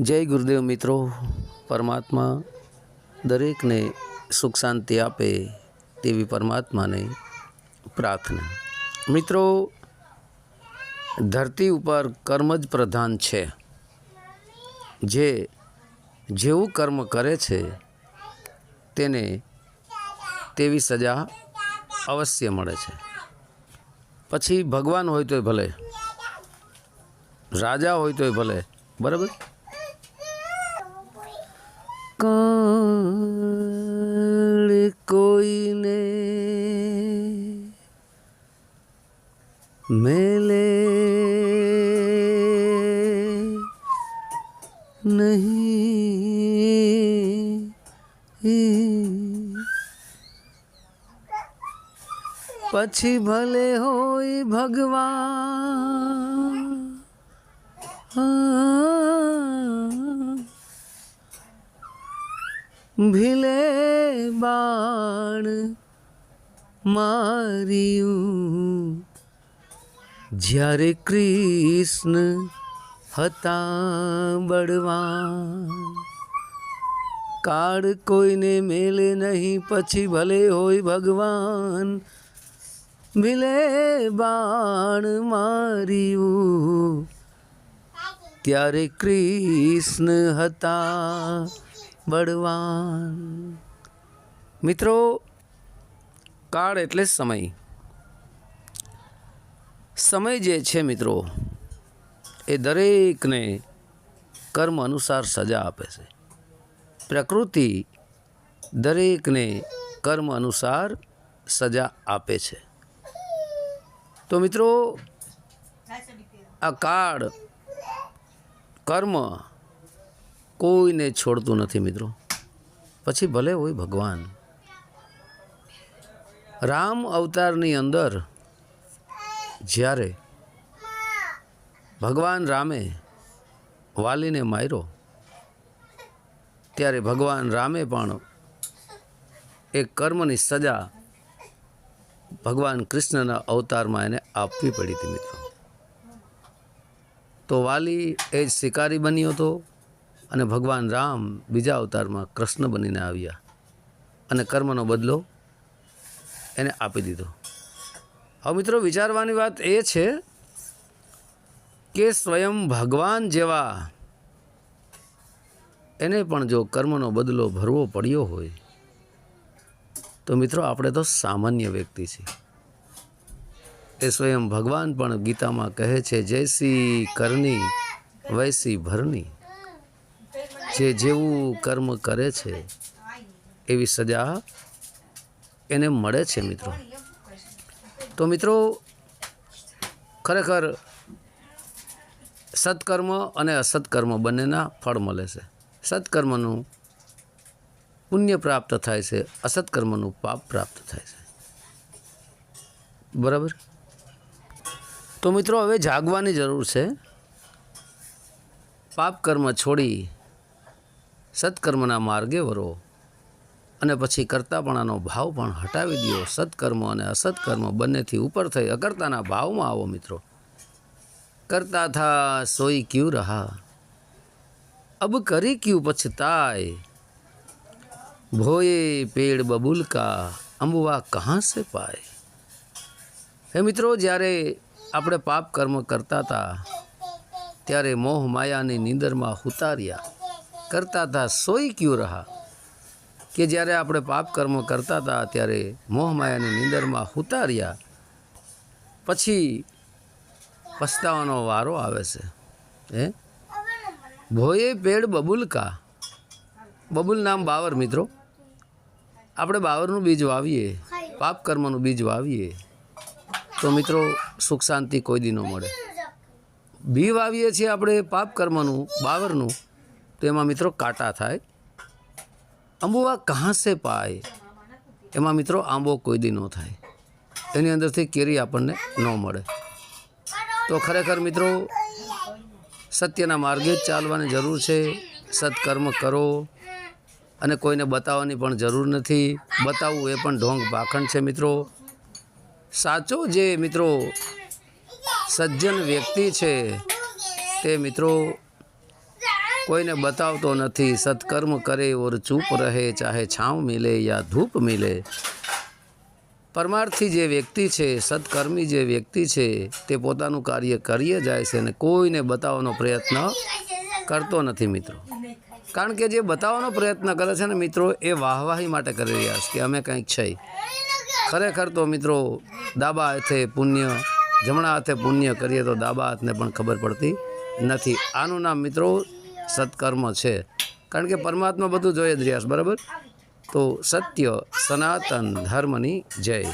જય ગુરુદેવ મિત્રો, પરમાત્મા દરેકને સુખ શાંતિ આપે તેવી પરમાત્માને પ્રાર્થના. મિત્રો, ધરતી ઉપર કર્મ જ પ્રધાન છે. જે જેવું કર્મ કરે છે, તેને તેવી સજા અવશ્ય મળે છે. પછી ભગવાન હોય તોય ભલે, રાજા હોય તોય ભલે, બરાબર? કાળ કોઈને મેલે નહીં. પછી ભલે હોય ભગવાન. ભીલે બાણ માર્યું. જ્યારે કૃષ્ણ હતા બળવાન, કાળ કોઈને મેલે નહીં, પછી ભલે હોય ભગવાન, ભીલે બાણ માર્યું. ત્યારે કૃષ્ણ હતા બળવાન. મિત્રો, કાળ એટલે સમય. સમય જે છે મિત્રો, એ દરેકને કર્મ અનુસાર સજા આપે છે. પ્રકૃતિ દરેકને કર્મ અનુસાર સજા આપે છે. તો મિત્રો, આ કાળ કર્મ કોઈને છોડતું નથી મિત્રો. પછી ભલે હોય ભગવાન. રામ અવતારની અંદર જ્યારે ભગવાન રામે વાલીને માર્યો, ત્યારે ભગવાન રામે પણ એ કર્મની સજા ભગવાન કૃષ્ણના અવતારમાં એને આપવી પડી હતી મિત્રો. તો વાલી એ જ શિકારી બન્યો હતો અને ભગવાન રામ બીજા અવતારમાં કૃષ્ણ બનીને આવ્યા અને કર્મનો બદલો એને આપી દીધો. હવે મિત્રો વિચારવાની વાત એ છે કે સ્વયં ભગવાન જેવા એને પણ જો કર્મનો બદલો ભરવો પડ્યો હોય, તો મિત્રો આપણે તો સામાન્ય વ્યક્તિ છીએ. એ સ્વયં ભગવાન પણ ગીતામાં કહે છે જૈસી કરની વૈસી ભરની. જે જેવું કર્મ કરે છે, એવી સજા એને મળે છે, મિત્રો. તો મિત્રો, ખરેખર સત્કર્મ અને અસત્કર્મ બંનેના ફળ મળે છે. સત્કર્મનું પુણ્ય પ્રાપ્ત થાય છે, અસત્કર્મનું પાપ પ્રાપ્ત થાય છે. બરાબર? તો મિત્રો, હવે જાગવાની જરૂર છે. પાપ કર્મ છોડી સત્કર્મના માર્ગે વરો. અને પછી કરતાપણાનો ભાવ પણ હટાવી દો. સત્કર્મ અને અસત્કર્મ બંનેથી ઉપર થઈ અકર્તાના ભાવમાં આવો મિત્રો. કરતા થા, સોઈ ક્યું રહા? અબ કરી ક્યું પછતાય? ભોયે પેડ બબુલ કા અંબુવા કહાં સે પાય? હે મિત્રો, જ્યારે આપણે પાપ કર્મ કરતા હતા ત્યારે મોહ માયાની નીંદરમાં ઉતાર્યા કરતા હતા, સોઈ ક્યું રહા? કે જ્યારે આપણે પાપ કર્મ કરતા હતા, ત્યારે મોહ માયાની નીંદરમાં ઉતાર્યા પછી પસ્તાવાનો વારો આવે છે. હે? ભોયે પેડ બબુલકા બબુલ નામ બાવર, મિત્રો. આપણે બાવરનું બીજ વાવીએ, પાપ કર્મનું બીજ વાવીએ, તો મિત્રો સુખ શાંતિ કોઈ દી ન મળે. બી વાવીએ છીએ આપણે પાપ કર્મનું, બાવરનું. તો એમાં મિત્રો કાંટા થાય. અંબુવા કહાં પાય? એમાં મિત્રો આંબો કોઈ દી ન થાય. એની અંદરથી કેરી આપણને ન મળે. તો ખરેખર મિત્રો, સત્યના માર્ગે જ ચાલવાની જરૂર છે. સત્કર્મ કરો. અને કોઈને બતાવવાની પણ જરૂર નથી. બતાવવું એ પણ ઢોંગ પાખંડ છે મિત્રો. સાચો જે મિત્રો સજ્જન વ્યક્તિ છે, તે મિત્રો કોઈને બતાવતો નથી. સત્કર્મ કરે ઓર ચૂપ રહે, ચાહે છાંવ મિલે યા ધૂપ મિલે. પરમાર્થી જે વ્યક્તિ છે, સત્કર્મી જે વ્યક્તિ છે, તે પોતાનું કાર્ય કરીએ જાય છે અને કોઈને બતાવવાનો પ્રયત્ન કરતો નથી મિત્રો. કારણ કે જે બતાવવાનો પ્રયત્ન કરે છે ને મિત્રો, એ વાહવાહી માટે કરી રહ્યા છે કે અમે કંઈક છે. ખરેખર તો મિત્રો ડાબા હાથે પુણ્ય, જમણા હાથે પુણ્ય કરીએ તો ડાબા હાથને પણ ખબર પડતી નથી. આનું નામ મિત્રો સત્કર્મ છે. કારણ કે પરમાત્મા બધું જોઈએ જ રહ્યા બરાબર? તો સત્ય સનાતન ધર્મની જય.